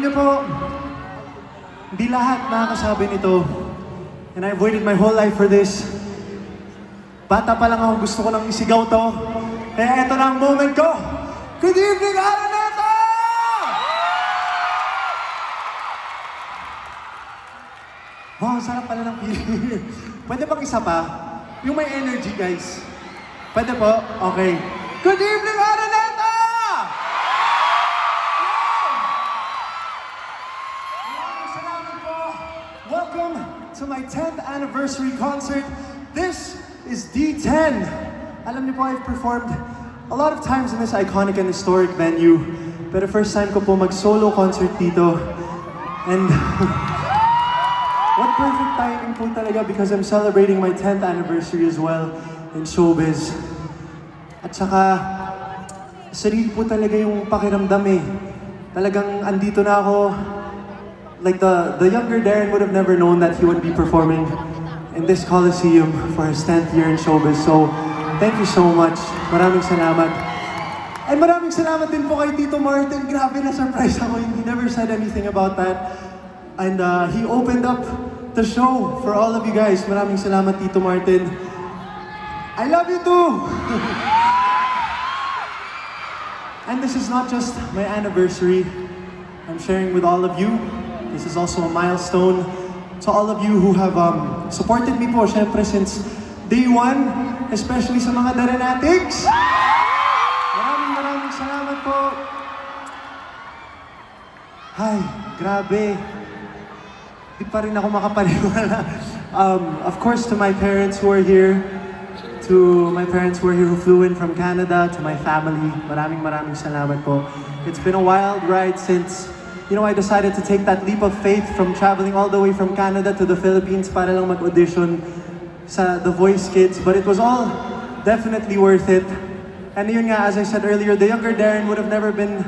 Alam niyo po, hindi lahat nakakasabi nito. And I waited my whole life for this. Bata pa lang ako, gusto ko nang isigaw to. Kaya ito na ang moment ko. Good evening, Araneta! Wow, sarap pala ng feeling. Pwede bang isa pa? Yung may energy, guys. Pwede po? Okay. Good evening, my 10th anniversary concert. This is D10. Alam niyo po, I've performed a lot of times in this iconic and historic venue. Pero first time ko po mag-solo concert dito. And what perfect timing po talaga because I'm celebrating my 10th anniversary as well in showbiz. At saka, sarili po talaga yung pakiramdam eh. Talagang andito na ako. Like the, the younger Darren would have never known that he would be performing in this Coliseum for his 10th year in showbiz. So, thank you so much. Maraming salamat. And maraming salamat din po kay Tito Martin. Grabe na surprise ako. He never said anything about that. And uh, he opened up the show for all of you guys. Maraming salamat, Tito Martin. I love you too! And this is not just my anniversary. I'm sharing with all of you. This is also a milestone to all of you who have um, supported me po, syempre, since day one, especially sa mga Darenatics. Maraming maraming salamat po. Ay, grabe. Di pa rin ako makapaniwala. Um, of course, to my parents who are here, to my parents who are here who flew in from Canada, to my family, maraming maraming salamat po. It's been a wild ride since, you know, I decided to take that leap of faith from traveling all the way from Canada to the Philippines para lang mag-audition sa The Voice Kids. But it was all definitely worth it. And yun nga, as I said earlier, the younger Darren would have never been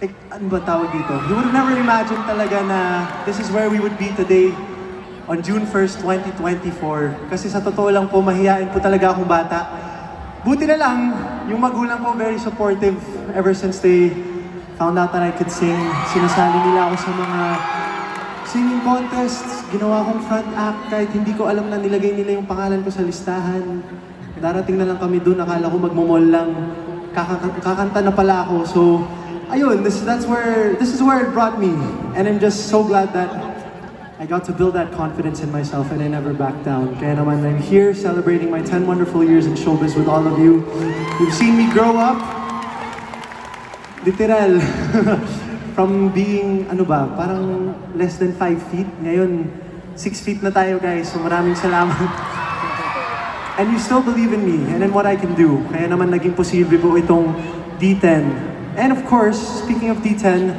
eh, ano ba tawag dito? You would have never imagined talaga na this is where we would be today on June 1st, 2024. Kasi sa totoo lang po, mahihain po talaga akong bata. Buti na lang, yung magulang ko very supportive ever since they found out that I could sing. Sinasali nila ako sa mga singing contests. Ginawa kong front act kahit hindi ko alam na nilagay nila yung pangalan ko sa listahan. Darating na lang kami doon, akala ko magmumol lang. Kakaka- kakanta na pala ako. So, ayun, this, that's where, this is where it brought me. And I'm just so glad that I got to build that confidence in myself and I never backed down. Kaya naman, I'm here celebrating my 10 wonderful years in showbiz with all of you. You've seen me grow up, literal, from being, ano ba, parang less than 5 feet. Ngayon, 6 feet na tayo guys, so maraming salamat. And you still believe in me and in what I can do. Kaya naman naging posible po itong D10. And of course, speaking of D10,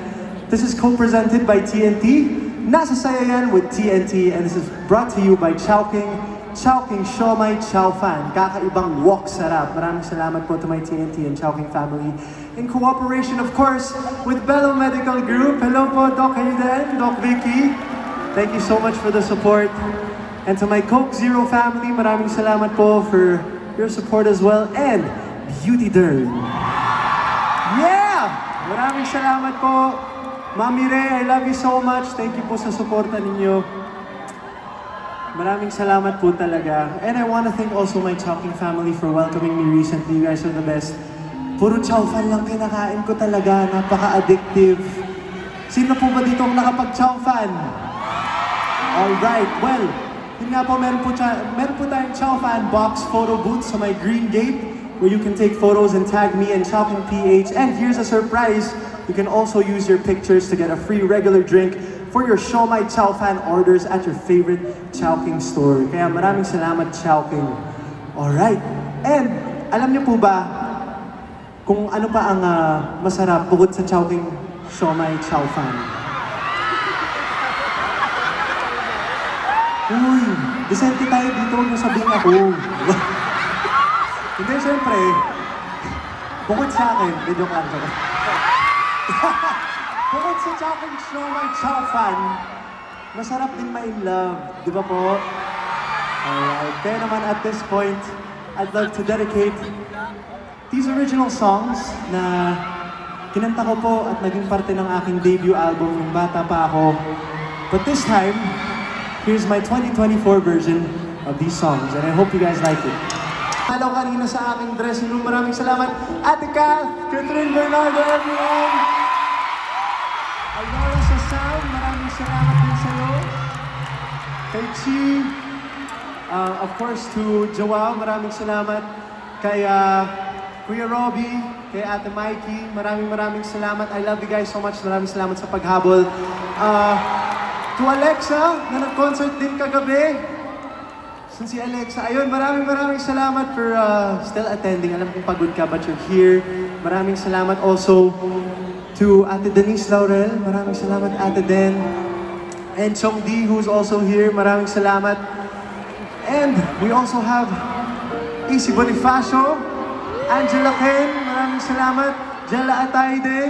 this is co-presented by TNT. Nasa saya yan with TNT and this is brought to you by Chowking. Chowking Shomai Chow Fan. Kakaibang walk sarap. Maraming salamat po to my TNT and Chowking family. In cooperation, of course, with Bello Medical Group. Hello po, Doc Hayden, Doc Vicky. Thank you so much for the support. And to my Coke Zero family, maraming salamat po for your support as well. And Beauty Derm. Yeah! Maraming salamat po. Mami Ray, I love you so much. Thank you po sa suporta ninyo. Maraming salamat po talaga. And I want to thank also my Chowking family for welcoming me recently. You guys are the best. Puro chow fan lang kinakain ko talaga. Napaka-addictive. Sino po ba dito ang nakapag-chow fan? Alright, well, yun nga po, meron po, meron po tayong Chow Fan box photo booth sa my green gate where you can take photos and tag me and Shopping PH. And here's a surprise, you can also use your pictures to get a free regular drink for your Show My Chow Fan orders at your favorite Chowking store. Kaya maraming salamat, Chowking. Alright, and alam niyo po ba kung ano pa ang ah, masarap bukod sa Chowking Show My Chow Fan? Uy, disente tayo dito, huwag sabihin ako. Hindi, syempre, bukod sa akin, lang ko. bukod sa Chowking Show My Chow Fan, masarap din ma-in love, di ba po? Alright, kaya naman at this point, I'd love to dedicate these original songs na kinanta ko po at naging parte ng aking debut album nung bata pa ako. But this time, here's my 2024 version of these songs and I hope you guys like it. Hello kanina sa aking dressing room. Maraming salamat. Ate Kath, Catherine Bernardo, everyone! Chi, uh, of course to Joao, maraming salamat. Kay uh, Kuya Robbie, kay Ate Mikey, maraming maraming salamat. I love you guys so much. Maraming salamat sa paghabol. Uh, to Alexa, na nag-concert din kagabi. Saan si Alexa? Ayun, maraming maraming salamat for uh, still attending. Alam kong pagod ka, but you're here. Maraming salamat also to Ate Denise Laurel. Maraming salamat, Ate Den. And Chong D, who's also here. Maraming salamat. And we also have Easy Bonifacio, Angela Ken. Maraming salamat. Jella Ataide.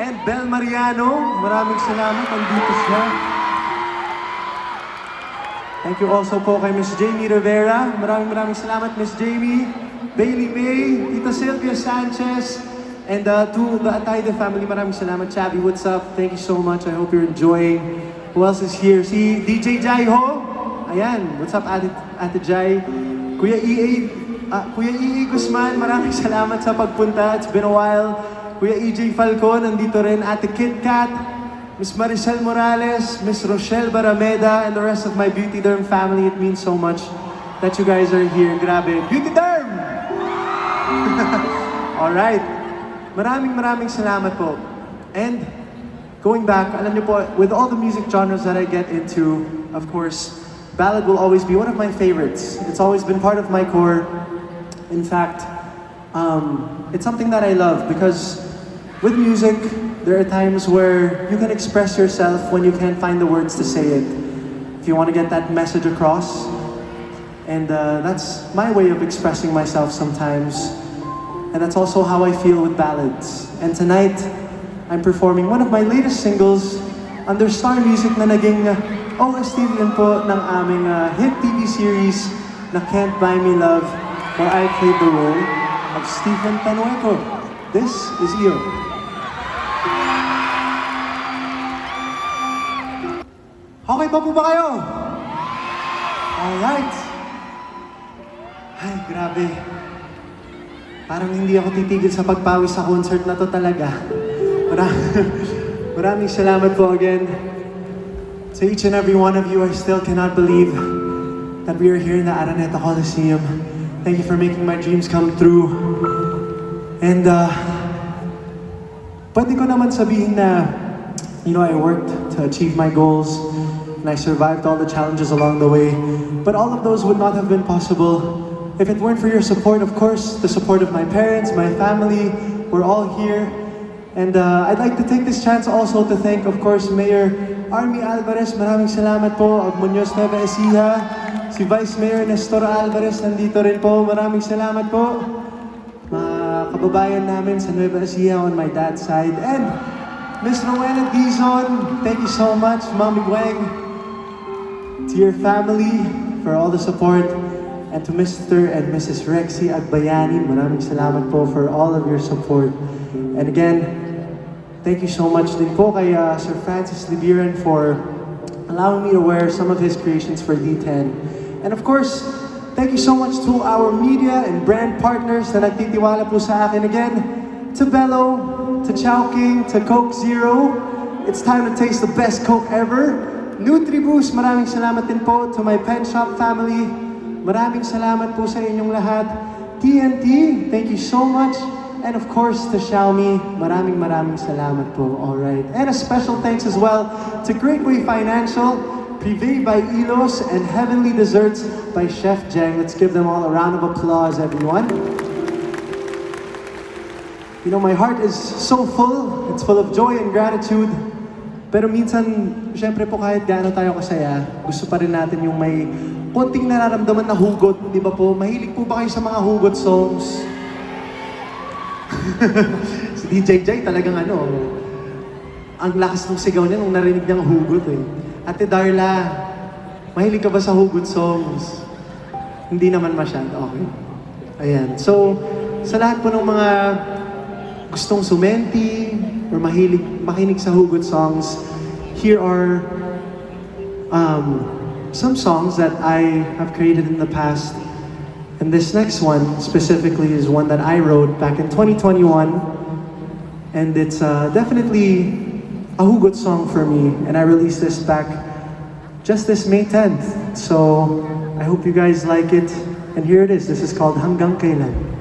And Bel Mariano. Maraming salamat. Andito siya. Thank you also po kay Miss Jamie Rivera. Maraming maraming salamat, Miss Jamie. Bailey May, Tita Sylvia Sanchez, and uh, to the Atayde family, maraming salamat. Chabi, what's up? Thank you so much. I hope you're enjoying. Who else is here? Si DJ Jai Ho. Ayan, what's up, Ate, Ate Jai? Kuya EA, ah, Kuya EA Guzman, maraming salamat sa pagpunta. It's been a while. Kuya EJ Falcon, nandito rin. Ate Kit Kat, Miss Maricel Morales, Miss Rochelle Barameda, and the rest of my Beauty Derm family. It means so much that you guys are here. Grabe. Beauty Derm! Alright. Maraming maraming salamat po. And going back, alam niyo po, with all the music genres that I get into, of course, ballad will always be one of my favorites. It's always been part of my core. In fact, um, it's something that I love because with music, there are times where you can express yourself when you can't find the words to say it. If you want to get that message across, and uh, that's my way of expressing myself sometimes. And that's also how I feel with ballads. And tonight, I'm performing one of my latest singles under Star Music na naging uh, OST din po ng aming uh, hit TV series na Can't Buy Me Love where I played the role of Stephen Panueco. This is Iyo. Okay pa po ba kayo? Alright. Ay, grabe. Parang hindi ako titigil sa pagpawis sa concert na to talaga. Maraming, salamat po again. To each and every one of you, I still cannot believe that we are here in the Araneta Coliseum. Thank you for making my dreams come true. And uh, pwede ko naman sabihin na, you know, I worked to achieve my goals and I survived all the challenges along the way. But all of those would not have been possible if it weren't for your support, of course, the support of my parents, my family, we're all here. And uh, I'd like to take this chance also to thank, of course, Mayor Army Alvarez. Maraming salamat po. Of Muñoz Nueva Ecija. Si Vice Mayor Nestor Alvarez nandito rin po. Maraming salamat po. Mga kababayan namin sa Nueva Ecija on my dad's side. And Miss Rowena Dizon, thank you so much. Mami Gweng, to your family for all the support. And to Mr. and Mrs. Rexy Agbayani, maraming salamat po for all of your support. And again, thank you so much din po kay uh, Sir Francis Libiran for allowing me to wear some of his creations for D10. And of course, thank you so much to our media and brand partners na nagtitiwala po sa akin again. To Bello, to Chowking, to Coke Zero. It's time to taste the best Coke ever. Nutriboost, maraming salamat din po to my pen shop family. Maraming salamat po sa inyong lahat. TNT, thank you so much. And of course, to Xiaomi, maraming maraming salamat po. Alright. And a special thanks as well to Greatway Financial, Privé by Ilos, and Heavenly Desserts by Chef Jeng. Let's give them all a round of applause, everyone. You know, my heart is so full. It's full of joy and gratitude. Pero minsan, syempre po kahit gaano tayo kasaya, gusto pa rin natin yung may konting nararamdaman na hugot, di ba po? Mahilig po ba kayo sa mga hugot songs? si DJ Jai talagang ano, ang lakas ng sigaw niya nung narinig niyang hugot eh. Ate Darla, mahilig ka ba sa hugot songs? Hindi naman masyado, okay. Ayan. So, sa lahat po ng mga gustong sumenti or mahilig, makinig sa hugot songs, here are um, some songs that I have created in the past. And this next one specifically is one that I wrote back in 2021. And it's uh, definitely a hugot song for me. And I released this back just this May 10th. So I hope you guys like it. And here it is. This is called Hanggang Kailan.